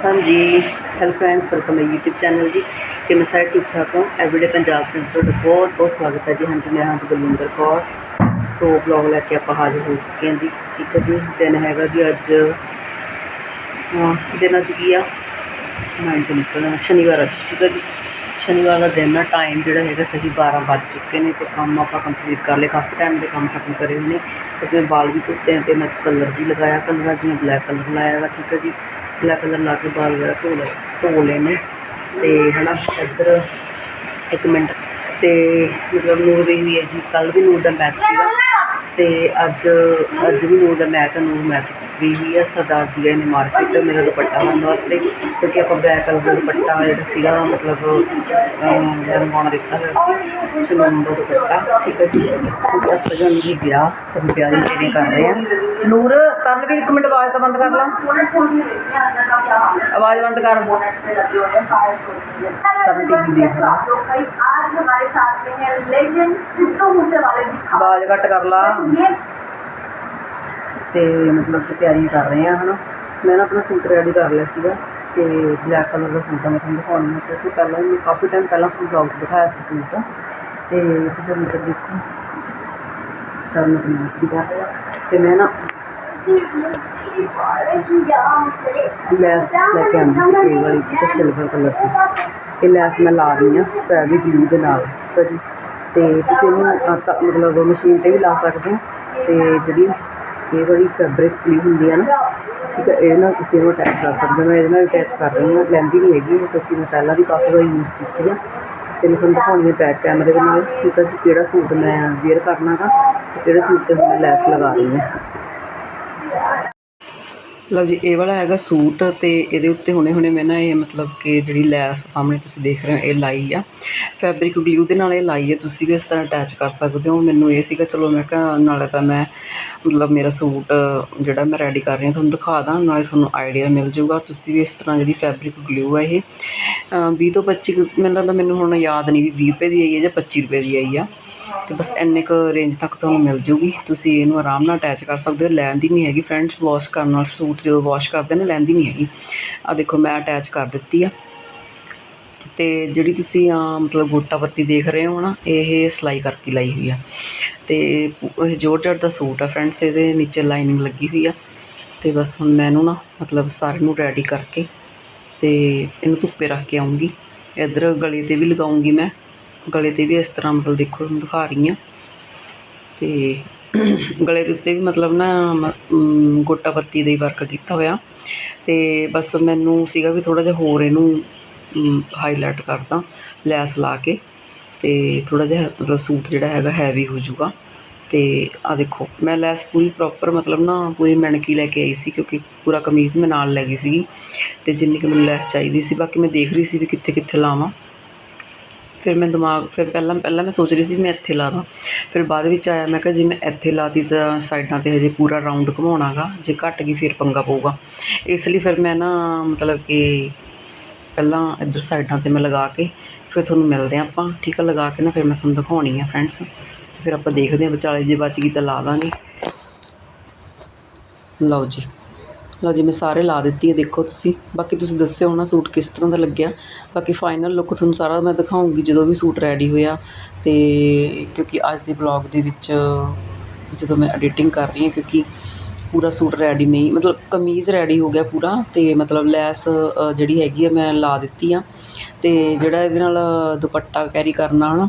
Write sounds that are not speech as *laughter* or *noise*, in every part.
ਹਾਂਜੀ hello friends welcome my YouTube channel ਜੀ ਤੇ ਮੈਂ ਸਾਰੇ ਠੀਕ ਠਾਕ ਹਾਂ ਐਵਰੀਡੇ ਪੰਜਾਬ ਚ ਤੁਹਾਡਾ ਬਹੁਤ ਬਹੁਤ ਸਵਾਗਤ ਹੈ ਜੀ ਹਾਂਜੀ ਮੈਂ ਹਾਂ ਜੀ ਬਲਵਿੰਦਰ ਕੌਰ ਸੋ ਬਲੌਗ ਲੈ ਕੇ ਆਪਾਂ ਹਾਜ਼ਰ ਹੋ ਚੁੱਕੇ ਹਾਂ ਜੀ। ਠੀਕ ਹੈ ਜੀ ਦਿਨ ਹੈਗਾ ਜੀ ਅੱਜ। ਹਾਂ ਦਿਨ ਅੱਜ ਕੀ ਆ? ਮਾਈਂਡ ਚ ਨਿਕਲਣਾ ਸ਼ਨੀਵਾਰ ਅੱਜ, ਠੀਕ ਹੈ ਜੀ। ਸ਼ਨੀਵਾਰ ਦਾ ਦਿਨ ਆ। ਟਾਈਮ ਜਿਹੜਾ ਹੈਗਾ ਸਹੀ 12 ਵੱਜ ਚੁੱਕੇ ਨੇ ਤੇ ਕੰਮ ਆਪਾਂ ਕੰਪਲੀਟ ਕਰ ਲਏ। ਕਾਫੀ ਟਾਈਮ ਦੇ ਕੰਮ ਖਤਮ ਕਰੇ ਹੋਏ ਨੇ। ਤੇ ਮੈਂ ਵਾਲ ਵੀ ਧੋਤੇ ਆ ਤੇ ਮੈਂ ਕਲਰ ਵੀ ਲਗਾਇਆ। ਕਲਰ ਜਿਵੇਂ ਬਲੈਕ ਕਲਰ ਲਾਇਆ ਵਾ, ਠੀਕ ਹੈ ਜੀ। ਬਲੈਕ ਕਲਰ ਲਾ ਕੇ ਵਾਲ ਵਗੈਰਾ ਧੋ ਲਏ ਧੋ ਲਏ ਨੇ ਤੇ ਹਨਾ ਇੱਧਰ ਇੱਕ ਮਿੰਟ ਤੇ ਮਤਲਬ ਨੂਰ ਵੀ ਹੋਈ ਹੈ ਜੀ ਕੱਲ ਵੀ ਨੂਰ ਦਾ ਮੈਚ ਸੀਗਾ। ਤੇ ਅੱਜ ਅੱਜ ਵੀ ਨੂਰ ਦਾ ਮੈਚ ਹੈ ਨੂਰ ਮੈਚ ਵੀ ਹੋਈ ਹੈ ਸਰਦਾਰ ਜੀ ਗਏ ਨੇ ਮਾਰਕੀਟ ਮੇਰਾ ਦੁਪੱਟਾ ਲੈਣ ਵਾਸਤੇ ਕਿਉਂਕਿ ਆਪਾਂ ਬਲੈਕ ਕਲਰ ਦਾ ਦੁਪੱਟਾ ਜਿਹੜਾ ਸੀਗਾ ਮਤਲਬ ਰੰਗਾਉਣਾ ਦਿੱਤਾ ਹੋਇਆ ਸੀ ਚੁਣਨ ਦਾ ਦੁਪੱਟਾ ਠੀਕ ਹੈ ਜੀ ਕਿਉਂਕਿ ਆਪਾਂ ਜਾਣੀ ਜੀ ਵਿਆਹ ਤੇ ਵਿਆਹ ਦੀ ਤਿਆਰੀ ਕਰ ਰਹੇ ਹਾਂ ਨੂਰ ਕਰਨ ਵੀ ਇੱਕ ਮਿੰਟ ਆਵਾਜ਼ ਤਾਂ ਬੰਦ ਕਰ ਲਾ ਆਵਾਜ਼ ਬੰਦ ਕਰ तब टीवी देख रहा। आज हमारे साथ में है लेजेंड सिद्धू मूसेवाले जी ਆਵਾਜ਼ ਘੱਟ ਕਰ ਲਾ ये ਤੇ ਮਤਲਬ ਕਿ ਤਿਆਰੀ ਕਰ ਰਹੇ ਆ ਹਨਾ। ਮੈਂ ਨਾ ਆਪਣਾ ਸੂਟ ਰੈਡੀ ਕਰ ਲਿਆ ਸੀਗਾ ਤੇ ਬਲੈਕ ਕਲਰ ਦਾ ਸੂਟ ਆ, ਮੈਂ ਤੁਹਾਨੂੰ ਦਿਖਾਉਣਾ ਹੈ ਤੁਸੀਂ ਪਹਿਲਾਂ ਵੀ ਕਾਫੀ ਟਾਈਮ ਪਹਿਲਾਂ ਤੁਹਾਨੂੰ ਬਲੌਗਸ ਦਿਖਾਇਆ ਸੀ ਸੂਟ ਤੇ ਤੁਸੀਂ ਇੱਧਰ ਦੇਖੋ ਤਾਂ ਮੈਂ ਆਪਣੀ ਮਸਤੀ ਕਰ ਰਿਹਾ ਤੇ ਮੈਂ ਨਾ ਲੈਸ ਲੈ ਕੇ ਆਂਦੀ ਸੀ ਇਹ ਵਾਲੀ ਠੀਕ ਹੈ ਸਿਲਵਰ ਕਲਰ ਦੀ। ਇਹ ਲੈਸ ਮੈਂ ਲਾ ਰਹੀ ਹਾਂ ਫੈਬਰੀ ਗਲੂ ਦੇ ਨਾਲ, ਠੀਕ ਹੈ ਜੀ। ਅਤੇ ਤੁਸੀਂ ਇਹਨੂੰ ਅ, ਮਤਲਬ ਮਸ਼ੀਨ ਤੇ ਵੀ ਲਾ ਸਕਦੇ ਹੋ। ਅਤੇ ਜਿਹੜੀ ਇਹ ਵਾਲੀ ਫੈਬਰਿਕ ਗਲੂ ਹੁੰਦੀ ਆ ਨਾ ਠੀਕ ਹੈ ਇਹਦੇ ਨਾਲ ਤੁਸੀਂ ਇਹਨੂੰ ਅਟੈਚ ਕਰ ਸਕਦੇ ਹੋ। ਮੈਂ ਇਹਦੇ ਨਾਲ ਅਟੈਚ ਕਰ ਰਹੀ ਹਾਂ ਲੈਂਦੀ ਨਹੀਂ ਹੈਗੀ ਕਿਉਂਕਿ ਮੈਂ ਪਹਿਲਾਂ ਵੀ ਕਾਫੀ ਵਾਰ ਯੂਜ਼ ਕੀਤੀ ਆ। ਅਤੇ ਮੈਂ ਤੁਹਾਨੂੰ ਦਿਖਾਉਣੀ ਹੈ ਬੈਕ ਕੈਮਰੇ ਦੇ ਨਾਲ ਠੀਕ ਹੈ ਜੀ ਕਿਹੜਾ ਸੂਟ ਮੈਂ ਵੇਅਰ ਕਰਨਾ ਗਾ ਤੇ ਕਿਹੜੇ ਸੂਟ ਤੇ ਮੈਂ ਲੈਸ ਲਗਾ ਰਹੀ ਹਾਂ। ਲਓ ਜੀ ਇਹ ਵਾਲਾ ਹੈਗਾ ਸੂਟ ਤੇ ਇਹਦੇ ਉੱਤੇ ਹੁਣੇ ਹੁਣੇ ਮੈਂ ਨਾ ਇਹ ਮਤਲਬ ਕਿ ਜਿਹੜੀ ਲੈਸ ਸਾਹਮਣੇ ਤੁਸੀਂ ਦੇਖ ਰਹੇ ਹੋ ਇਹ ਲਾਈ ਆ। ਫੈਬਰਿਕ ਗਲੂ ਦੇ ਨਾਲ ਇਹ ਲਾਈ ਹੈ ਤੁਸੀਂ ਵੀ ਇਸ ਤਰ੍ਹਾਂ ਅਟੈਚ ਕਰ ਸਕਦੇ ਹੋ। ਮੈਨੂੰ ਇਹ ਸੀਗਾ ਚਲੋ ਮੈਂ ਕਿਹਾ ਨਾਲੇ ਤਾਂ ਮੈਂ ਮਤਲਬ ਮੇਰਾ ਸੂਟ ਜਿਹੜਾ ਮੈਂ ਰੈਡੀ ਕਰ ਰਹੀ ਹਾਂ ਤੁਹਾਨੂੰ ਦਿਖਾ ਦਾਂ ਨਾਲੇ ਤੁਹਾਨੂੰ ਆਈਡੀਆ ਮਿਲ ਜਾਊਗਾ। ਤੁਸੀਂ ਵੀ ਇਸ ਤਰ੍ਹਾਂ ਜਿਹੜੀ ਫੈਬਰਿਕ ਗਲੂ ਆ ਇਹ ਅ, 20 ਤੋਂ 25 ਕੁ- ਮੈਨੂੰ ਲੱਗਦਾ ਮੈਨੂੰ ਹੁਣ ਯਾਦ ਨਹੀਂ ਵੀ 20 ਰੁਪਏ ਦੀ ਆਈ ਹੈ ਜਾਂ 25 ਰੁਪਏ ਦੀ ਆਈ ਆ। ਤੇ ਬਸ ਇੰਨੇ ਕੁ ਰੇਂਜ ਤੱਕ ਤੁਹਾਨੂੰ ਮਿਲ ਜੂਗੀ ਤੁਸੀਂ ਇਹਨੂੰ ਆਰਾਮ ਨਾਲ ਅਟੈਚ ਕਰ ਸਕਦੇ ਹੋ। ਲੈਣ ਦੀ ਨਹੀਂ ਹੈਗੀ ਫਰੈਂਡਸ ਵਾਸ਼ ਕਰਨ ਨਾਲ ਸੂਟ ਜਦੋਂ ਵਾਸ਼ ਕਰਦੇ ਨੇ, ਲੈਂਦੀ ਨਹੀਂ ਹੈਗੀ। ਆ ਦੇਖੋ, ਮੈਂ ਅਟੈਚ ਕਰ ਦਿੱਤੀ ਆ। ਤੇ ਜਿਹੜੀ ਤੁਸੀਂ ਆ ਮਤਲਬ ਗੋਟਾ ਪੱਤੀ ਦੇਖ ਰਹੇ ਹੋ ਨਾ, ਇਹ ਸਿਲਾਈ ਕਰਕੇ ਲਾਈ ਹੋਈ ਆ। ਤੇ ਪੂ- ਇਹ ਜੋਰਜਟ ਦਾ ਸੂਟ ਆ ਫਰੈਂਡਸ ਇਹਦੇ ਨੀਚੇ ਲਾਈਨਿੰਗ ਲੱਗੀ ਹੋਈ ਆ। ਤੇ ਬਸ ਹੁਣ ਮੈਂ ਇਹਨੂੰ ਨਾ, ਮਤਲਬ ਸਾਰੇ ਨੂੰ ਰੈਡੀ ਕਰਕੇ ਤੇ ਇਹਨੂੰ ਧੁੱਪੇ ਰੱਖ ਕੇ ਆਉਂਗੀ। ਇੱਧਰ ਗਲੇ ਤੇ ਵੀ ਲਗਾਉਂਗੀ ਮੈਂ। ਗਲੇ ਤੇ ਵੀ ਇਸ ਤਰ੍ਹਾਂ ਮਤਲਬ ਦੇਖੋ, ਦਿਖਾ ਰਹੀ ਹਾਂ ਤੇ ਗਲੇ ਦੇ ਉੱਤੇ ਵੀ ਮਤਲਬ ਨਾ, ਮ- ਗੋਟਾ ਪੱਤੀ ਦਾ ਹੀ ਵਰਕ ਕੀਤਾ ਹੋਇਆ। ਅਤੇ ਬਸ ਮੈਨੂੰ ਸੀਗਾ ਵੀ ਥੋੜ੍ਹਾ ਜਿਹਾ ਹੋਰ ਇਹਨੂੰ ਹਾਈਲਾਈਟ ਕਰਦਾ ਲੈਸ ਲਾ ਕੇ। ਅਤੇ ਥੋੜ੍ਹਾ ਜਿਹਾ ਮਤਲਬ ਸੂਟ ਜਿਹੜਾ ਹੈਗਾ ਹੈਵੀ ਹੋ ਜਾਊਗਾ। ਅਤੇ ਆਹ ਦੇਖੋ, ਮੈਂ ਲੈਸ ਪੂਰੀ ਪ੍ਰੋਪਰ ਮਤਲਬ ਨਾ ਪੂਰੀ ਮਣਕੀ ਲੈ ਕੇ ਆਈ ਸੀ ਕਿਉਂਕਿ ਪੂਰਾ ਕਮੀਜ਼ ਮੈਂ ਨਾਲ ਲੈ ਗਈ ਸੀਗੀ। ਅਤੇ ਜਿੰਨੀ ਕੁ ਮੈਨੂੰ ਲੈਸ ਚਾਹੀਦੀ ਸੀ, ਬਾਕੀ ਮੈਂ ਦੇਖ ਰਹੀ ਸੀ ਵੀ ਕਿੱਥੇ ਕਿੱਥੇ ਲਾਵਾਂ। ਫਿਰ ਮੈਂ ਦਿਮਾਗ, ਫਿਰ ਪਹਿਲਾਂ ਪਹਿਲਾਂ ਮੈਂ ਸੋਚ ਰਹੀ ਸੀ ਵੀ ਮੈਂ ਇੱਥੇ ਲਾ ਦਾਂ। ਫਿਰ ਬਾਅਦ ਵਿੱਚ ਆਇਆ, ਮੈਂ ਕਿਹਾ ਜੇ ਮੈਂ ਇੱਥੇ ਲਾਤੀ ਤਾਂ ਸਾਈਡਾਂ ਤੇ ਹਜੇ ਪੂਰਾ ਰਾਊਂਡ ਘੁਮਾਉਣਾਗਾ, ਜੇ ਘੱਟ ਗਈ ਫਿਰ ਪੰਗਾ ਪਊਗਾ। ਇਸ ਲਈ ਫਿਰ ਮੈਂ ਨਾ, ਮਤਲਬ ਕਿ ਪਹਿਲਾਂ ਇੱਧਰ ਸਾਈਡਾਂ ਤੇ ਮੈਂ ਲਗਾ ਕੇ ਫਿਰ ਤੁਹਾਨੂੰ ਮਿਲਦੇ ਹਾਂ ਆਪਾਂ, ਠੀਕ ਆ? ਲਗਾ ਕੇ ਨਾ ਫਿਰ ਮੈਂ ਤੁਹਾਨੂੰ ਦਿਖਾਉਣੀ ਆ ਫਰੈਂਡਸ ਅਤੇ ਫਿਰ ਆਪਾਂ ਦੇਖਦੇ ਹਾਂ ਵਿਚਾਲੇ ਜੇ ਬਚ ਗਈ ਤਾਂ ਲਾ ਦਾਂਗੇ। ਲਓ ਜੀ। ਲਓ ਜੀ, ਮੈਂ ਸਾਰੇ ਲਾ ਦਿੱਤੀ ਹੈ, ਦੇਖੋ ਤੁਸੀਂ। ਬਾਕੀ ਤੁਸੀਂ ਦੱਸਿਓ ਨਾ ਸੂਟ ਕਿਸ ਤਰ੍ਹਾਂ ਦਾ ਲੱਗਿਆ। ਬਾਕੀ ਫਾਈਨਲ ਲੁੱਕ ਤੁਹਾਨੂੰ ਸਾਰਾ ਮੈਂ ਦਿਖਾਉਂਗੀ, ਜਦੋਂ ਵੀ ਸੂਟ ਰੈਡੀ ਹੋਇਆ। ਤੇ ਕਿਉਂਕਿ ਅੱਜ ਦੇ ਵਲੌਗ ਦੇ ਵਿੱਚ ਜਦੋਂ ਮੈਂ ਐਡੀਟਿੰਗ ਕਰ ਰਹੀ ਹਾਂ, ਕਿਉਂਕਿ ਪੂਰਾ ਸੂਟ ਰੈਡੀ ਨਹੀਂ, ਮਤਲਬ ਕਮੀਜ਼ ਰੈਡੀ ਹੋ ਗਿਆ ਪੂਰਾ ਤੇ ਮਤਲਬ ਲੈਸ ਜਿਹੜੀ ਹੈਗੀ ਆ ਮੈਂ ਲਾ ਦਿੱਤੀ ਆ। ਤੇ ਜਿਹੜਾ ਇਹਦੇ ਨਾਲ ਦੁਪੱਟਾ ਕੈਰੀ ਕਰਨਾ ਹਨਾ,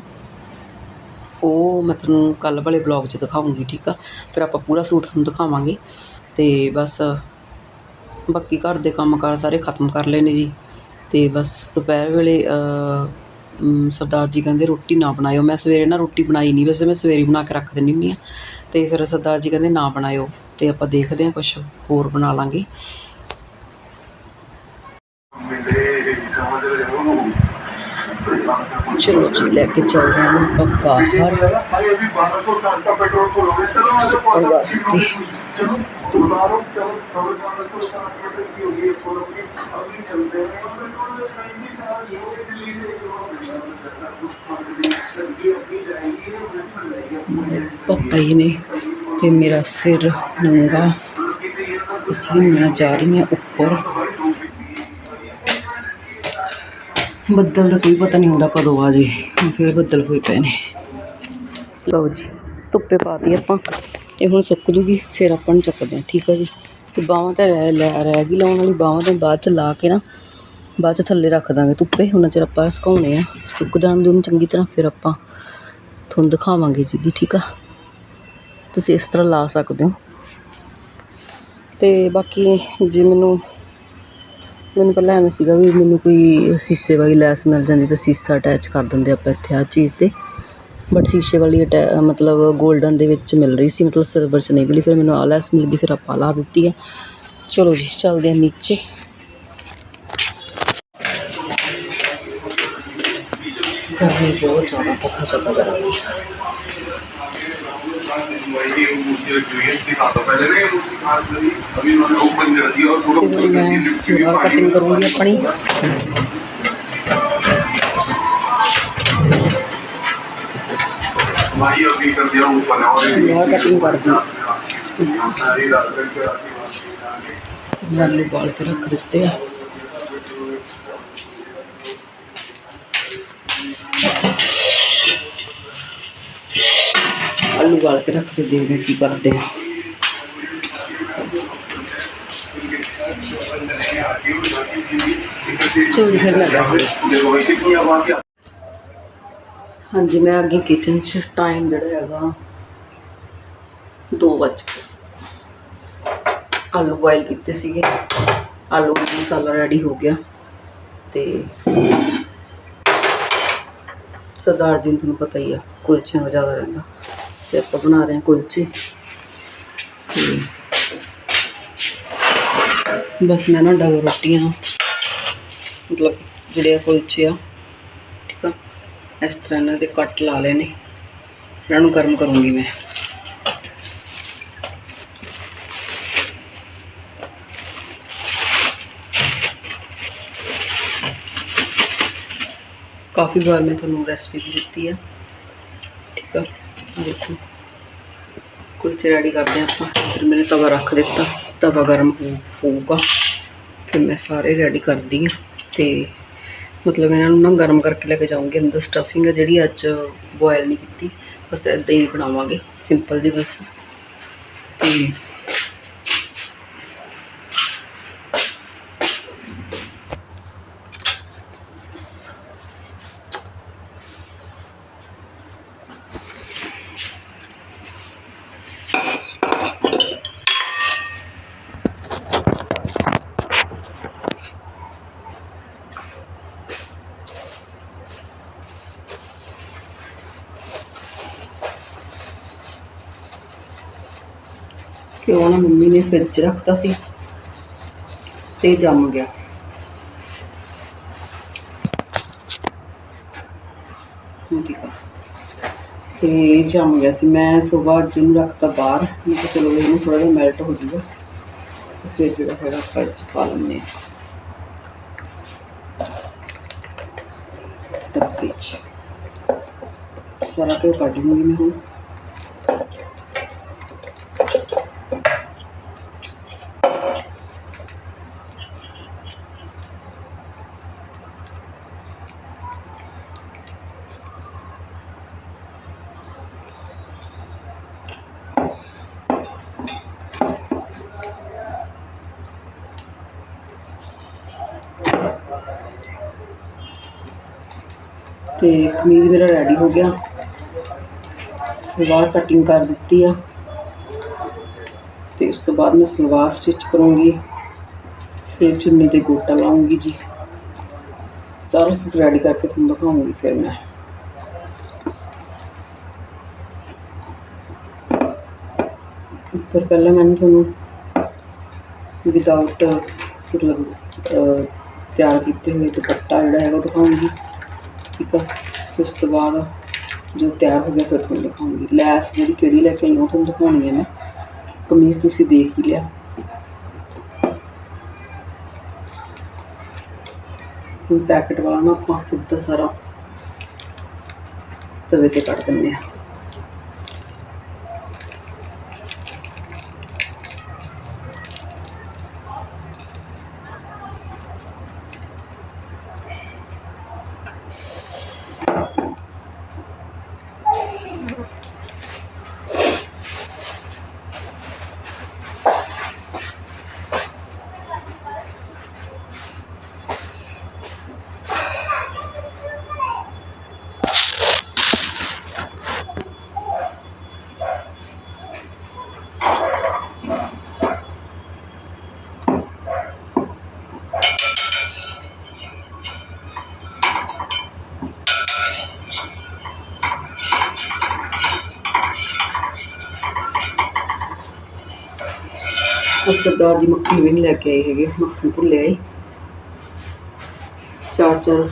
ਉਹ ਮੈਂ ਤੁਹਾਨੂੰ ਕੱਲ੍ਹ ਵਾਲੇ ਵਲੌਗ 'ਚ ਦਿਖਾਉਂਗੀ, ਠੀਕ ਆ? ਫਿਰ ਆਪਾਂ ਪੂਰਾ ਸੂਟ ਤੁਹਾਨੂੰ ਦਿਖਾਵਾਂਗੇ। ਤੇ ਬਸ ਬਾਕੀ ਘਰ ਦੇ ਕੰਮ ਕਾਰ ਸਾਰੇ ਖਤਮ ਕਰ ਲਏ ਨੇ ਜੀ। ਅਤੇ ਬਸ ਦੁਪਹਿਰ ਵੇਲੇ ਸਰਦਾਰ ਜੀ ਕਹਿੰਦੇ ਰੋਟੀ ਨਾ ਬਣਾਇਓ। ਮੈਂ ਸਵੇਰੇ ਨਾ ਰੋਟੀ ਬਣਾਈ ਨਹੀਂ ਵੈਸੇ ਮੈਂ ਸਵੇਰੇ ਬਣਾ ਕੇ ਰੱਖ ਦਿੰਦੀ ਹੁੰਦੀ ਹਾਂ ਅਤੇ ਫਿਰ ਸਰਦਾਰ ਜੀ ਕਹਿੰਦੇ ਨਾ ਬਣਾਇਓ ਅਤੇ ਆਪਾਂ ਦੇਖਦੇ ਹਾਂ ਕੁਛ ਹੋਰ ਬਣਾ ਲਾਂਗੇ। ਚਲੋ ਜੀ, ਲੈ ਕੇ ਚੱਲਦੇ ਹਾਂ ਆਪਾਂ ਬਾਹਰ। ਸੁੱਕਣ ਵਾਸਤੇ। ਪਾਪਾ ਜੀ ਨੇ ਤੇ ਮੇਰਾ ਸਿਰ ਨੰਗਾ ਇਸ ਲਈ ਮੈਂ ਜਾ ਰਹੀ ਹਾਂ ਉੱਪਰ ਬੱਦਲ ਦਾ ਕੋਈ ਪਤਾ ਨਹੀਂ ਹੁੰਦਾ ਕਦੋਂ ਆ ਜੇ ਫਿਰ ਬੱਦਲ ਹੋਏ ਪਏ ਨੇ ਲਓ ਜੀ ਧੁੱਪੇ ਪਾਤੀ ਆਪਾਂ। ਇਹ ਹੁਣ ਸੁੱਕ ਜੂਗੀ, ਫਿਰ ਆਪਾਂ ਨੂੰ ਚੱਕਦੇ ਹਾਂ, ਠੀਕ ਆ ਜੀ। ਤੇ ਬਾਹਾਂ ਤਾਂ ਰਹਿ ਲੈ- ਰਹਿ ਗਈ ਲਾਉਣ ਵਾਲੀ, ਬਾਹਾਂ ਤੇ ਬਾਅਦ ਚ ਲਾ ਕੇ ਨਾ, ਬਾਅਦ ਚ ਥੱਲੇ ਰੱਖ ਦਾਂਗੇ ਧੁੱਪੇ ਉਹਨਾਂ ਚਿਰ ਆਪਾਂ ਸੁਕਾਉਣੇ ਆ। ਸੁੱਕ ਜਾਣ ਦੇ ਉਹਨੂੰ ਚੰਗੀ ਤਰ੍ਹਾਂ ਫਿਰ ਆਪਾਂ ਤੁਹਾਨੂੰ ਦਿਖਾਵਾਂਗੇ ਜੀ ਦੀ, ਠੀਕ ਆ? ਤੁਸੀਂ ਇਸ ਤਰ੍ਹਾਂ ਲਾ ਸਕਦੇ ਹੋ। ਤੇ ਬਾਕੀ ਜੇ ਮੈਨੂੰ ਮੈਨੂੰ ਪਹਿਲਾਂ ਐਵੇਂ ਸੀਗਾ ਵੀ ਮੈਨੂੰ ਕੋਈ ਸੀਸੇ ਵਾਲੀ ਲੈਸ ਮਿਲ ਜਾਂਦੀ ਤਾਂ ਸੀਸਾ ਅਟੈਚ ਕਰ ਦਿੰਦੇ ਆਪਾਂ ਇੱਥੇ ਆ ਚੀਜ਼ ਤੇ। ਬਟ ਸ਼ੀਸ਼ੇ ਵਾਲੀ ਅਟੈ ਮਤਲਬ ਗੋਲਡਨ ਦੇ ਵਿੱਚ ਮਿਲ ਰਹੀ ਸੀ, ਮਤਲਬ ਸਿਲਵਰ 'ਚ ਨਹੀਂ ਮਿਲੀ, ਫਿਰ ਮੈਨੂੰ ਆਹ ਮਿਲ ਗਈ, ਫਿਰ ਆਪਾਂ ਲਾ ਦਿੱਤੀ ਹੈ। ਚਲੋ ਜੀ, ਚੱਲਦੇ ਹਾਂ ਨੀਚੇ। ਗਰਮੀ ਬਹੁਤ ਜ਼ਿਆਦਾ ਬਹੁਤ ਜ਼ਿਆਦਾ ਗਰਮੀ ਤੇ ਮੈਂ ਸਿਲਵਰ ਕਟਿੰਗ ਕਰੂੰਗੀ ਆਪਣੀ। भाई अभी कर दिया ऊपर और कटिंग कर दी सारी रात करके आलू उबाल के रख देते हैं आलू उबाल के रख के देखने की करते हैं चलो फिर मैं ਹਾਂਜੀ, ਮੈਂ ਅੱਗੇ ਕਿਚਨ 'ਚ ਟਾਈਮ ਜਿਹੜਾ ਹੈਗਾ 2 ਵਜੇ ਆਲੂ ਬੋਇਲ ਕੀਤੇ ਸੀਗੇ। ਆਲੂ ਦਾ ਮਸਾਲਾ ਰੈਡੀ ਹੋ ਗਿਆ ਤੇ ਸਰਦਾਰ ਜੀ ਨੂੰ ਤੁਹਾਨੂੰ ਪਤਾ ਹੀ ਆ, ਕੁਲਚਿਆਂ ਦਾ ਜ਼ਿਆਦਾ ਰਹਿੰਦਾ। ਤੇ ਆਪਾਂ ਬਣਾ ਰਹੇ ਹਾਂ ਕੁਲਚੇ। ਤੇ ਬਸ ਮੈਂ ਨਾ ਡਬਲ ਰੋਟੀਆਂ, ਮਤਲਬ ਜਿਹੜੇ ਆ ਕੁਲਚੇ ਆ ਇਸ ਤਰ੍ਹਾਂ ਇਹਨਾਂ ਦੇ ਕੱਟ ਲਾ ਲਏ ਨੇ। ਇਹਨਾਂ ਨੂੰ ਗਰਮ ਕਰੂੰਗੀ ਮੈਂ। ਕਾਫੀ ਵਾਰ ਮੈਂ ਤੁਹਾਨੂੰ ਰੈਸਪੀ ਵੀ ਦਿੱਤੀ ਆ। ਠੀਕ ਆ? ਦੇਖੋ। ਕੁਲਚੇ ਰੈਡੀ ਕਰਦੇ ਹਾਂ ਆਪਾਂ। ਫਿਰ ਮੈंने ਤਵਾ ਰੱਖ ਦਿੱਤਾ। ਤਵਾ ਗਰਮ ਹੋ, ਹੋਊਗਾ। ਫਿਰ ਮੈਂ ਸਾਰੇ ਰੈਡੀ ਕਰਦੀ ਆ ਤੇ ਮਤਲਬ ਇਹਨਾਂ ਨੂੰ ਨਾ ਗਰਮ ਕਰਕੇ ਲੈ ਕੇ ਜਾਊਂਗੀ ਅੰਦਰ ਸਟਫਿੰਗ ਹੈ ਜਿਹੜੀ ਅੱਜ ਬੋਇਲ ਨਹੀਂ ਕੀਤੀ। ਬਸ ਇਦਾਂ ਹੀ ਬਣਾਵਾਂਗੇ। ਸਿੰਪਲ ਜੀ ਬਸ। ਤੇ ਘਿਓ ਨਾ ਮੰਮੀ ਨੇ ਫ੍ਰਿਜ 'ਚ ਰੱਖਤਾ ਸੀ ਤੇ ਜੰਮ ਗਿਆ। ਹੁਣ ਠੀਕ ਆ ਤੇ ਜੰਮ ਗਿਆ ਸੀ। ਮੈਂ ਸਵੇਰ ਜਿਹਨੂੰ ਰੱਖਤਾ ਬਾਹਰ। ਮੈਂ ਕਿਹਾ ਚਲੋ ਇਹਨੂੰ ਥੋੜਾ ਜਿਹਾ ਮੈਲਟ ਹੋ ਜਾਊਗਾ। ਤੇ ਫਿਰ ਜਿਹੜਾ ਹੈਗਾ ਆਪਾਂ ਇਹ 'ਚ ਪਾ ਲੈਂਦੇ ਹਾਂ। ਡੱਬੇ 'ਚ। ਸਾਰਾ ਘਿਓ ਕੱਢ ਲੂੰਗੀ ਮੈਂ ਹੁਣ। ਤੇ ਕਮੀਜ਼ ਮੇਰਾ ਰੈਡੀ ਹੋ ਗਿਆ। ਸਲਵਾਰ ਕਟਿੰਗ ਕਰ ਦਿੱਤੀ ਆ। ਤੇ ਉਸ ਤੋਂ ਬਾਅਦ ਮੈਂ ਸਲਵਾਰ ਸਟਿਚ ਕਰੂੰਗੀ। ਫਿਰ ਚੁੰਨੀ ਤੇ ਗੋਟਾ ਲਾਉਂਗੀ ਜੀ। ਸਾਰਾ ਸੂਟ ਰੈਡੀ ਕਰਕੇ ਤੁਹਾਨੂੰ ਦਿਖਾਉਂਗੀ ਫਿਰ ਮੈਂ। ਪਰ ਪਹਿਲਾਂ ਮੈਂ ਤੁਹਾਨੂੰ ਵਿਦਆਊਟ ਮਤਲਬ ਤਿਆਰ ਕੀਤੇ ਹੋਏ ਦੁਪੱਟਾ ਜਿਹੜਾ ਹੈਗਾ ਉਹ ਦਿਖਾਉਂਗੀ, ਠੀਕ ਆ? ਫਿਰ ਉਸ ਤੋਂ ਬਾਅਦ ਜੋ ਤਿਆਰ ਹੋ ਗਿਆ ਫਿਰ ਤੁਹਾਨੂੰ ਦਿਖਾਉਂਗੀ। ਲੈਸ ਜਿਹੜੀ ਕਿਹੜੀ ਲੈ ਕੇ ਆਈ ਉਹ ਤੁਹਾਨੂੰ ਦਿਖਾਉਣੀ ਹੈ ਮੈਂ। ਕਮੀਜ਼ ਤੁਸੀਂ ਦੇਖ ਹੀ ਲਿਆ। ਹੁਣ ਪੈਕਟ ਵਾਲਾ ਨਾ ਆਪਾਂ ਸਿੱਧਾ ਸਾਰਾ ਤਵੇ ਤੇ ਕੱਢ ਦਿੰਦੇ ਆ। ਸਰਦਾਰ ਜੀ ਮੱਖਣ ਵੀ ਨਹੀਂ ਲੈ ਕੇ ਆਏ ਹੈਗੇ ਮੱਖਣ ਭੁੱਲੇ ਆਏ। ਚਾਰ ਚਾਰ,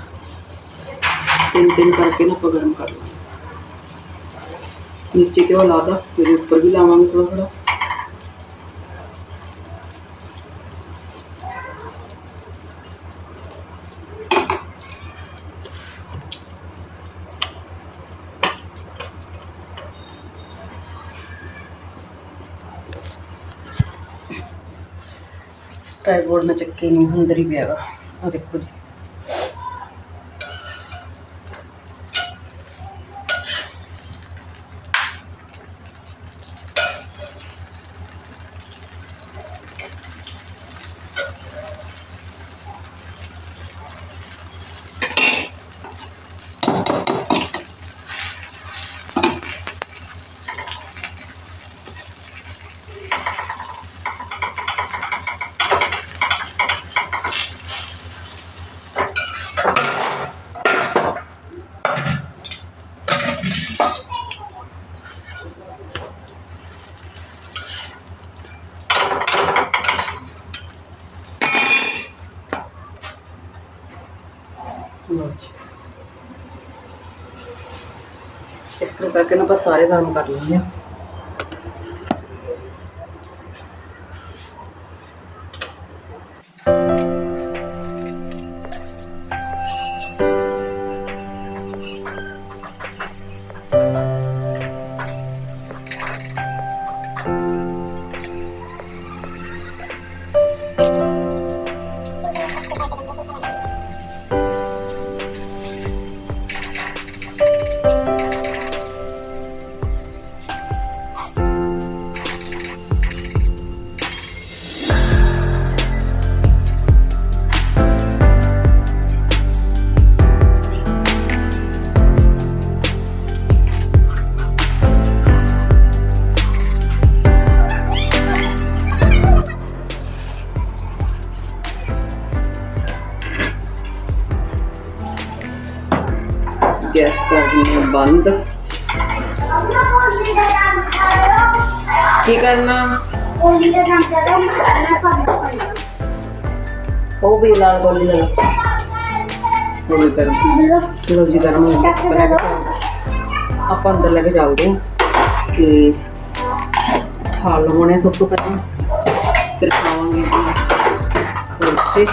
ਤਿੰਨ ਤਿੰਨ ਕਰਕੇ ਨਾ ਆਪਾਂ ਗਰਮ ਕਰ ਲਾਂਗੇ। ਨੀਚੇ ਘਿਓ ਲਾਦਾ ਫਿਰ ਉੱਪਰ ਵੀ ਲਾਵਾਂਗੇ ਥੋੜਾ ਥੋੜਾ ਟ੍ਰਾਈਪੋਡ ਮੈਂ ਚੱਕੇ ਨਹੀਂ ਅੰਦਰ ਹੀ ਪਿਆ ਵਾ। ਆ ਦੇਖੋ ਜੀ ਲਓ ਜੀ। ਇਸ ਤਰ੍ਹਾਂ ਕਰਕੇ ਨਾ ਆਪਾਂ ਸਾਰੇ ਗਰਮ ਕਰ ਲੈਂਦੇ ਹਾਂ। ਕੀ ਕਰਨਾ? ਗੋਲੀ ਦਾ ਨਾਮ ਜਦਾ ਮੈਂ ਭਾਬੀ ਉਹ ਵੀ ਨਾਲ ਗੋਲੀ ਨਾਲ ਗੋਲੀ ਗਰਮ। ਨੂੰ ਲੋ ਜੀ, ਗਰਮ ਹੋ ਗਿਆ। ਪਹਿਲਾਂ ਕਿ ਚੱਲ- ਆਪਾਂ ਅੰਦਰ ਲੈ ਕੇ ਚੱਲਦੇ ਹਾਂ ਕਿ ਖਾ ਲਵਾਂਗੇ ਸਭ ਤੋਂ ਪਹਿਲਾਂ। ਫਿਰ ਖਾਵਾਂਗੇ ਜੀ ਕੁਲਚੇ।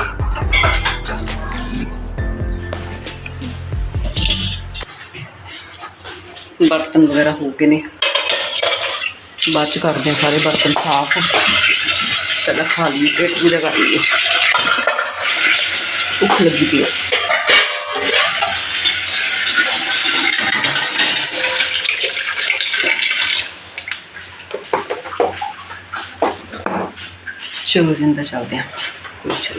ਬਰਤਨ ਵਗੈਰਾ ਹੋ ਗਏ ਨੇ। ਬਾਅਦ ਚ ਕਰਦੇ ਹਾਂ ਸਾਰੇ ਬਰਤਨ ਸਾਫ਼ ਪਹਿਲਾਂ ਖਾ ਲਈਏ ਪੇਟ ਪੂਜਾ ਕਰ ਲਈਏ ਭੁੱਖ ਲੱਗੀ ਪਈ ਹੈ ਚਲੋ ਜਿੰਦਾ ਚੱਲਦੇ ਹਾਂ ਕੁਛ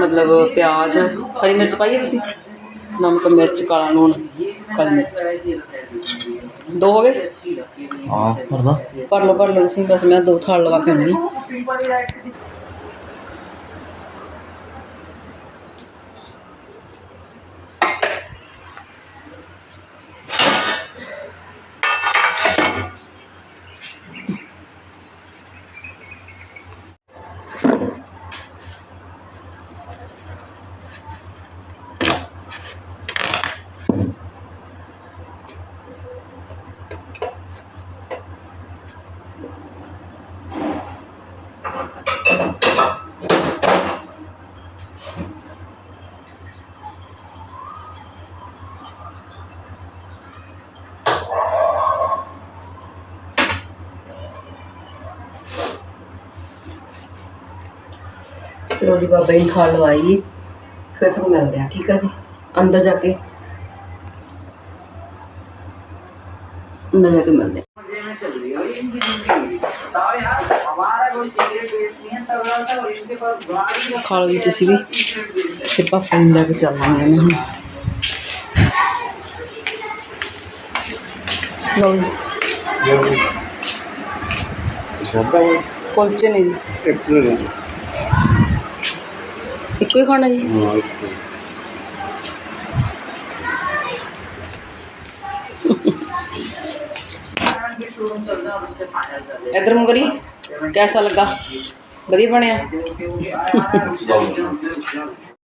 ਮਤਲਬ ਪਿਆਜ਼ ਹਰੀ ਮਿਰਚ ਪਾਈਏ ਤੁਸੀਂ? ਨਮਕ ਮਿਰਚ ਕਾਲਾ ਲੂਣ ਕਾਲੀ ਮਿਰਚ। ਦੋ ਹੋ ਗਏ? ਹਾਂ ਪਰਦਾ ਭਰ ਲਓ ਭਰ ਲਓ ਤੁਸੀਂ ਬਸ ਮੈਂ ਦੋ ਥਾਲ ਲਵਾ ਕੇ ਆਉਂਦੀ ਲੋ ਜੀ ਬਾਬਾ ਜੀ ਖਾ ਲਵਾਈ ਫਿਰ ਤੁਹਾਨੂੰ ਮਿਲਦੇ ਆ ਠੀਕ ਆ ਜੀ ਅੰਦਰ ਜਾ ਕੇ ਅੰਦਰ ਜਾ ਕੇ ਮਿਲਦੇ ਹਾਂ। में चल रही है और इनकी ड्यूटी हुई बताओ यार हमारा कोई सीक्रेट बेस नहीं है चल रहा था और इनके पास गाड़ी ਖਾ ਇੱਕ ਦੇ ਇੱਕੋ ਹੀ ਖਾਣਾ ਜੀ ਹਾਂ *laughs* के शोरूम चल रहा है और उससे फाइनल कर ले ਇਧਰ ਮੁਗਰੀ ਕੈਸਾ ਲੱਗਾ ਵਧੀਆ ਬਣਿਆ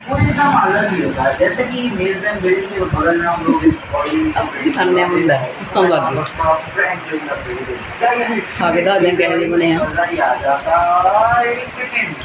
वो ये काम अलग ही होता है जैसे कि मेज एंड बिल्ड के बगल में हम लोग ਅੰਨੇ ਮੁੰਡਾ ਪਸੰਦ ਲੱਗ ਗਈ ਖਾ ਕੇ ਦੱਸਦੇ ਹਾਂ ਕਿਹੋ ਜਿਹੇ ਬਣੇ ਆ आ जाता एक सेकंड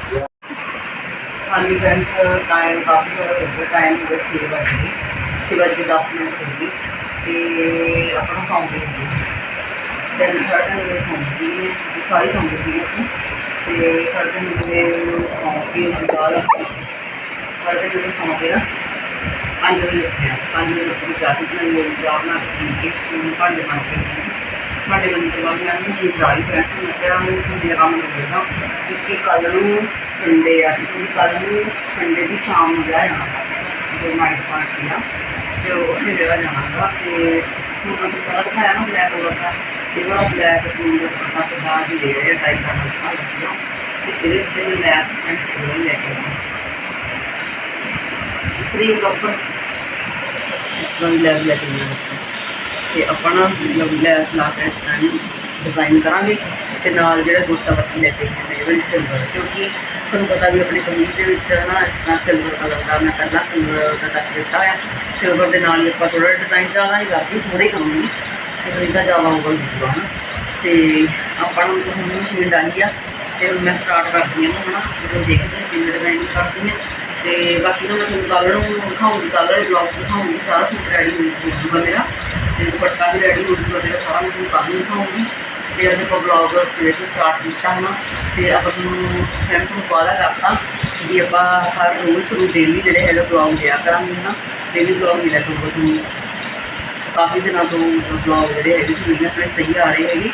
हाँ जी फ्रेंड्स टाइम काफ़ी टाइम हो गया छे बज गए। छे बज के दस मिनट हो गए। तो अपना सौंपे थे तीन साढ़े तीन बजे सौंपे थे सारी सौंपे थे असं तो साढ़े तीन बजे सौंपे बाद साढ़े तीन बजे सौंपे ना पाँच बजे उठे पाँच बजे उठ के चाह चाह बना के पी के भांडे मांज के ਵਜੇ ਸੌਂ ਕੇ ਉਸ ਤੋਂ ਬਾਅਦ ਸਾਢੇ ਤਿੰਨ ਵਜੇ ਸੌਂ ਕੇ ਨਾ ਪੰਜ ਵਜੇ ਉੱਠਿਆ ਪੰਜ ਵਜੇ ਉੱਠ ਕੇ ਚਾਹ ਪੀ ਬਣਾਈ ਚਾਹ ਬਣਾ ਕੇ ਪੀ ਕੇ ਫਿਰ ਭਾਂਡੇ ਮਾਂਜ ਕੇ ਭਾਂਡੇ ਮਾਂਜਣ ਤੋਂ ਬਾਅਦ ਮੈਂ ਮਸ਼ੀਨ ਚਲਾ ਲਈ ਫਰੈਂਡਸ ਮੈਂ ਕਿਹਾ ਮੈਂ ਛੁੱਟੀ ਦਾ ਕੰਮ ਨਿਬੇੜਦਾ ਕਿਉਂਕਿ ਕੱਲ੍ਹ ਨੂੰ ਸੰਡੇ ਆ ਕਿਉਂਕਿ ਕੱਲ੍ਹ ਨੂੰ ਸੰਡੇ ਦੀ ਸ਼ਾਮ ਨੂੰ ਵਿਆਹ ਜਾਣਾ ਜੋ ਨਾਈਟ ਪਾਰਟੀ ਆ ਤੇ ਉੱਥੇ ਵਿਆਹ ਜਾਣਾ ਗਾ ਤੇ ਸੂਟ ਨੂੰ ਪਤਾ ਦਿਖਾਇਆ ਨਾ ਬਲੈਕ ਕਲਰ ਦਾ ਇਹ ਬੜਾ ਬਲੈਕ ਸੂਟ ਦਾ ਪੱਕਾ ਸਰਦਾਰ ਜੀ ਦੇ ਰਹੇ ਟਾਈਪ ਦਾ ਦਿਖਾ ਰਿਹਾ ਤੇ ਇਹਦੇ ਉੱਤੇ ਮੈਂ ਲੈਸ ਐਂਡ ਸਿਲਵਰ ਲੈ ਕੇ ਆਇਆ ਸਰੀ ਪ੍ਰੋਪਰ ਇਸ ਤਰ੍ਹਾਂ ਦੀ ਲੈਸ ਲੈ ਕੇ ਆਇਆ ਤੇ ਆਪਾਂ ਨਾ ਮਤਲਬ ਲੈਸ ਲਾ ਕੇ ਇਸ ਤਰ੍ਹਾਂ ਨੂੰ ਡਿਜ਼ਾਈਨ ਕਰਾਂਗੇ ਤੇ ਨਾਲ ਜਿਹੜਾ ਗੋਟਾ ਬੱਤੀ ਲੈ ਕੇ ਆਏ ਨੇ ਸਿਲਵਰ ਕਿਉਂਕਿ ਤੁਹਾਨੂੰ ਪਤਾ ਵੀ ਆਪਣੀ ਕਮੀਜ਼ ਦੇ ਵਿੱਚ ਨਾ ਇਸ ਤਰ੍ਹਾਂ ਸਿਲਵਰ ਕਲਰ ਦਾ ਮੈਂ ਪਹਿਲਾਂ ਸਿਲਵਰ ਦਾ ਟੱਚ ਦਿੱਤਾ ਹੋਇਆ। ਸਿਲਵਰ ਦੇ ਨਾਲ ਹੀ ਆਪਾਂ ਥੋੜਾ ਡਿਜ਼ਾਈਨ ਜ਼ਿਆਦਾ ਨਹੀਂ ਕਰਦੇ ਥੋੜੇ ਕਰਾਂਗੇ ਤੇ ਕਮੀਜ਼ ਦਾ ਜ਼ਿਆਦਾ ਓਵਰ ਹੋ ਨਾ ਤੇ ਆਪਾਂ ਨੂੰ ਹੁਣ ਮਸ਼ੀਨ ਡਾਲੀ ਆ, ਤੇ ਮੈਂ ਸਟਾਰਟ ਕਰਦੀ ਹਾਂ ਹੁਣ ਦੇਖਦੇ ਹਾਂ ਕਿਵੇਂ ਡਿਜ਼ਾਈਨ ਕਰਦੀ ਹਾਂ। ਤੇ ਬਾਕੀ ਤਾਂ ਮੈਂ ਤੁਹਾਨੂੰ ਕੱਲ੍ਹ ਨੂੰ ਦਿਖਾਉਂਗੀ, ਕੱਲ੍ਹ ਵਾਲੇ ਬਲੌਗ 'ਚ ਦਿਖਾਉਂਗੀ, ਸਾਰਾ ਸੂਟ ਰੈਡੀ ਹੋ ਜੂਗਾ ਮੇਰਾ ਤੇ ਦੁਪੱਟਾ ਵੀ ਰੈਡੀ ਹੋ ਜੂਗਾ ਮੇਰਾ ਸਾਰਾ ਮੈਂ ਤੁਹਾਨੂੰ ਕੱਲ੍ਹ ਨੂੰ ਦਿਖਾਉਂਗੀ। ਤੇ ਅੱਜ ਆਪਾਂ ਬਲੌਗ ਸਵੇਰ ਤੋਂ ਸਟਾਰਟ ਕੀਤਾ ਹੈ ਤੇ ਆਪਾਂ ਨੂੰ ਫਰੈਂਡਸ ਨੂੰ ਵਾਅਦਾ ਕਰਤਾ ਵੀ ਆਪਾਂ ਹਰ ਰੋਜ਼ ਤੁਹਾਨੂੰ ਡੇਲੀ ਜਿਹੜੇ ਹੈਗੇ ਬਲੌਗ ਦਿਆ ਕਰਾਂਗੇ ਨਾ ਡੇਲੀ ਬਲੌਗ ਮਿਲਿਆ ਕਰੂਗਾ ਤੁਹਾਨੂੰ ਕਾਫੀ ਦਿਨਾਂ ਤੋਂ ਬਲੌਗ ਜਿਹੜੇ ਹੈਗੇ ਸੀ ਮੇਰੇ ਆਪਣੇ ਸਹੀ ਆ ਰਹੇ ਹੈਗੇ।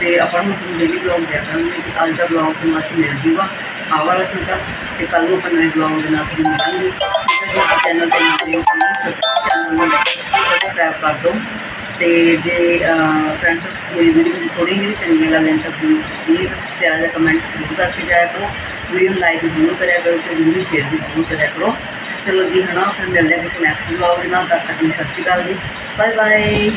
ਤੇ ਆਪਾਂ ਨੂੰ ਡੇਲੀ ਬਲੌਗ ਦਿਆ ਕਰਾਂਗੇ ਕਿ ਅੱਜ ਦਾ ਬਲੌਗ ਤੁਹਾਨੂੰ ਅੱਜ ਮਿਲ ਜੂਗਾ। ਆਹ ਵਾਲਾ ਠੀਕ ਆ, ਤੇ ਕੱਲ ਨੂੰ ਆਪਾਂ ਨਵੇਂ ਬਲੌਗ ਦੇ ਨਾਲ ਤੁਹਾਨੂੰ ਮਿਲਾਂਗੇ। ਚੈਨਲ ਤੇ ਨਵੇਂ ਚੈਨਲ ਨੂੰ ਸਬਸਕ੍ਰਾਈਬ ਕਰ ਦਿਓ ਤੇ ਜੇ ਫਰੈਂਡਸ ਮੇਰੀ ਵੀਡੀਓ ਥੋੜੀ ਜਿਹੀ ਚੰਗੀ ਲੱਗੇ ਤਾਂ ਪਲੀਜ਼ ਪਿਆਰਾ ਜਿਹਾ ਕਮੈਂਟ ਜ਼ਰੂਰ ਕਰਕੇ ਜਾਇਆ ਕਰੋ। ਵੀਡੀਓ ਨੂੰ ਲਾਈਕ ਜ਼ਰੂਰ ਕਰਿਆ ਕਰੋ ਤੇ ਵੀਡੀਓ ਸ਼ੇਅਰ ਵੀ ਜ਼ਰੂਰ ਕਰਿਆ ਕਰੋ। ਚਲੋ ਜੀ ਹਨਾ ਫਿਰ ਮਿਲਦੇ ਹਾਂ ਕਿਸੇ ਨੈਕਸਟ ਵਲੌਗ ਦੇ ਨਾਲ। ਤਦ ਤੱਕ ਲਈ ਸਤਿ ਸ਼੍ਰੀ ਅਕਾਲ ਜੀ। Bye bye